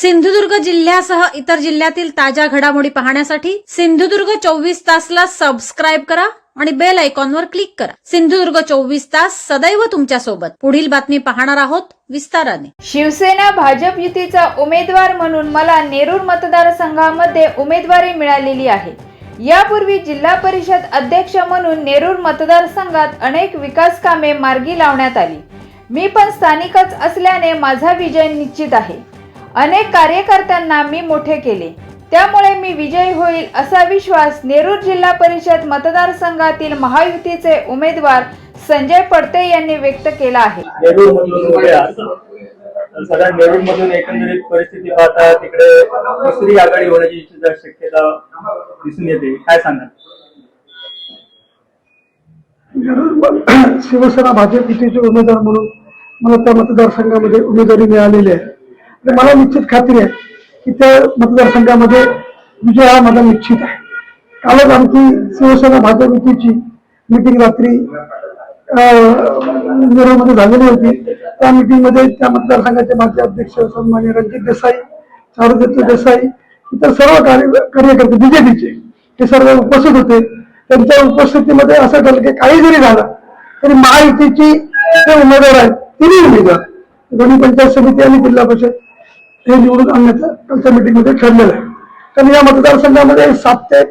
सिंधुदुर्ग जिल्ह्यासह इतर जिल्ह्यातील ताज्या घडामोडी पाहण्यासाठी सिंधुदुर्ग चोवीस तासला सबस्क्राईब करा आणि बेल आयकॉनवर क्लिक करा. सिंधुदुर्ग चोवीस तास सदैव तुमच्यासोबत. पुढील बातमी पाहणार आहोत विस्ताराने. शिवसेना भाजप युतीचा उमेदवार म्हणून मला नेरूर मतदारसंघामध्ये उमेदवारी मिळालेली आहे. यापूर्वी जिल्हा परिषद अध्यक्ष म्हणून नेरूर मतदारसंघात अनेक विकास कामे मार्गी लावण्यात आली. मी पण स्थानिकच असल्याने माझा विजय निश्चित आहे. अनेक कार्यकर्त्यांना मी मोठे केले. त्यामुळे मी विजयी होईल असा विश्वास नेरूर जिल्हा परिषद मतदारसंघातील महायुतीचे उमेदवार संजय पडते यांनी व्यक्त केला आहे. नेरूर मधून एकंदरीत परिस्थिती पाहता तिकडे दुसरी आघाडी होण्याची शक्यता दिसून येते. काय सांगा जरूर शिवसेना भाजप युतीचे उमेदवार म्हणून मला त्या मतदारसंघामध्ये उमेदवारी मिळालेली आहे. मला निश्चित खात्री आहे की त्या मतदारसंघामध्ये विजय हा माझा निश्चित आहे. कालच आमची शिवसेना भाजप युतीची मिटिंग रात्री नेरूळमध्ये झालेली होती. त्या मिटिंगमध्ये त्या मतदारसंघाचे माजी अध्यक्ष सन्मान्य रणजित देसाई चारुदत्त देसाई इतर सर्व कार्य कार्यकर्ते बीजेपीचे ते सर्व उपस्थित होते. त्यांच्या उपस्थितीमध्ये असं ठरलं की काही जरी झालं तरी महायुतीची जे उमेदवार आहेत तिन्ही उमेदवार दोन्ही पंचायत समिती आणि जिल्हा परिषद हे निवडून आणण्याचं कालच्या मिटिंगमध्ये ठरलेलं आहे. तर या मतदारसंघामध्ये सात ते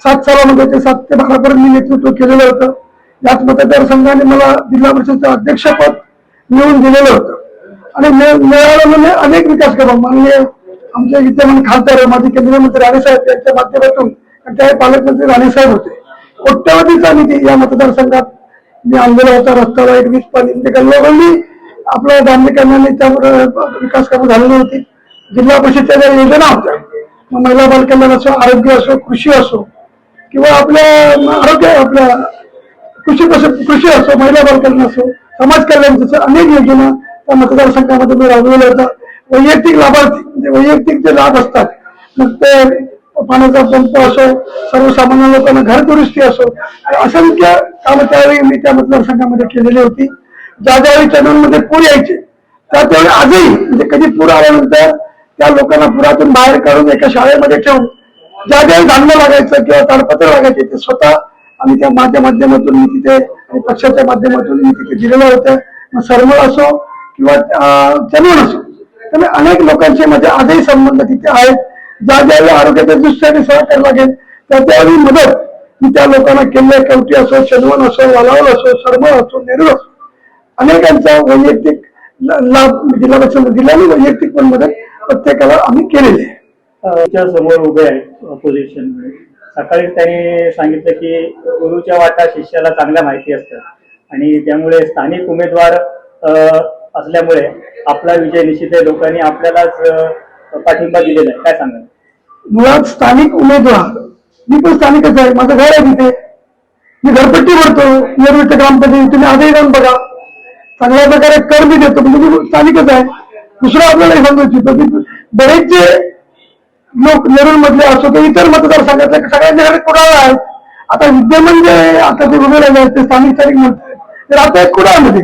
सात सालामध्ये ते सात ते बारापर्यंत मी नेतृत्व केलेलं होतं. याच मतदारसंघाने मला जिल्हा परिषदचं अध्यक्षपद मिळवून दिलेलं होतं. आणि मिळालं म्हणजे अनेक विकास कामं. माननीय आमच्या विद्यमान खासदार माजी केंद्रीय मंत्री राणेसाहेब यांच्या माध्यमातून आणि त्यावेळी पालकमंत्री राणेसाहेब होते. कोट्यवधीचा निधी या मतदारसंघात मी आणलेला होता. रस्त्याला एक वीस पाणी ते गल्लोगल्ली आपल्या दांडेकरणाने त्यावर विकास कामं झालेली होती. जिल्हा परिषदच्या ज्या योजना होत्या मग महिला बालकल्याण असो आरोग्य असो कृषी असो किंवा आपल्या आरोग्य आपल्या कृषी कसं कृषी असो महिला बालकल्याण असो समाज कल्याण जसं अनेक योजना त्या मतदारसंघामध्ये मी राबवल्या होत्या. वैयक्तिक लाभार्थी म्हणजे वैयक्तिक जे लाभ असतात मग ते पाण्याचा पंप असो सर्वसामान्य लोकांना घर दुरुस्ती असो असंख्य कामं त्यावेळी मी त्या मतदारसंघामध्ये केलेली होती. ज्या ज्यावेळी चॅनलमध्ये पूर यायचे. त्या त्यावेळी आजही म्हणजे कधी पूर आल्यानंतर त्या लोकांना पुरातून बाहेर काढून एका शाळेमध्ये ठेवून ज्या ज्यावेळी धान्य लागायचं किंवा ताडपत्र लागायचे ते स्वतः आम्ही त्या माझ्या माध्यमातून मी तिथे आणि पक्षाच्या माध्यमातून मी तिथे दिलेलं होतं. मग सरमळ असो किंवा चनवण असो त्यामुळे अनेक लोकांचे माझे आजही संबंध तिथे आहेत. ज्या ज्यावेळी आरोग्याच्या दृष्टीने सहकार्य लागेल त्या त्यावेळी मदत मी त्या लोकांना केले कवटी असो चनवण असो वालावल असो सरमळ असो नेरूळ असो. अनेकांचा वैयक्तिक लाभ जिल्हा परिषद दिल्याने वैयक्तिक पण मदत प्रत्येकाला आम्ही केलेली आहे. समोर उभे आहेत ऑपोजिशन सकाळीच त्यांनी सांगितलं की गुरुच्या वाटा शिष्याला चांगल्या माहिती असतात. आणि त्यामुळे स्थानिक उमेदवार असल्यामुळे आपला विजय निश्चित आहे. लोकांनी आपल्यालाच पाठिंबा दिलेला आहे. काय सांगाल? मुळात स्थानिक उमेदवार मी पण स्थानिकच आहे. माझं घर आहे तिथे. मी घरपट्टी भरतो. ग्रामपंचायत तुम्ही आजही जाऊन बघा. चांगल्या प्रकारे कर मी देतो म्हणजे स्थानिकच आहे. दुसरं आपल्याला सांगू इच्छितो की बरेचसे लोक नेरूळ मधले असो किंवा इतर मतदारसंघातले सगळ्यांच्या घरात कुडाळ आहेत. आता विद्यमान जे आता जे उभे राहिले आहेत ते स्थानिक स्थानिक म्हणतात. ते राहत आहेत कुडाळमध्ये.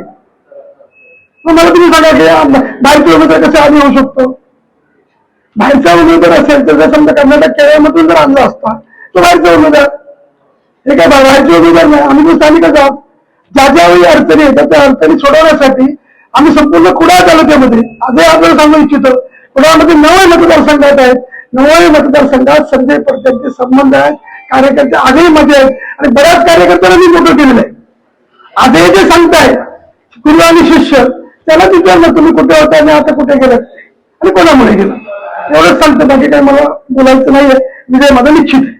मग मला तुम्ही सांगा की आ- बाहेरचे उमेदवार कसे आधी होऊ शकतो? बाहेरचा उमेदवार असेल तर जर समजा कर्नाटक केरळमधून जर आणला असता तो बाहेरचा उमेदवार. हे काय बाहेरचे उमेदवार नाही आम्ही स्थानिकच आहोत. ज्या ज्यावेळी अडचणी येतात त्या अडचणी सोडवण्यासाठी आम्ही संपूर्ण कुडाळ तालुक्यामध्ये आजही आपल्याला सांगू इच्छितो कुडाळमध्ये नवळे मतदारसंघात आहेत. नवळे मतदारसंघात संजय पडत्यांचे संबंध आहेत. कार्यकर्ते आजही मध्ये आहेत. आणि बऱ्याच कार्यकर्त्यांना मी मोठं केलेलं आहे आजही जे सांगताय गुरु आणि शिष्य त्याला विचारलं तुम्ही कुठे होता आणि आता कुठे गेलात? आणि कोणामुळे गेला? एवढंच सांगतो बाकी काही मला बोलायचं नाहीये. विजय माझा निश्चित आहे.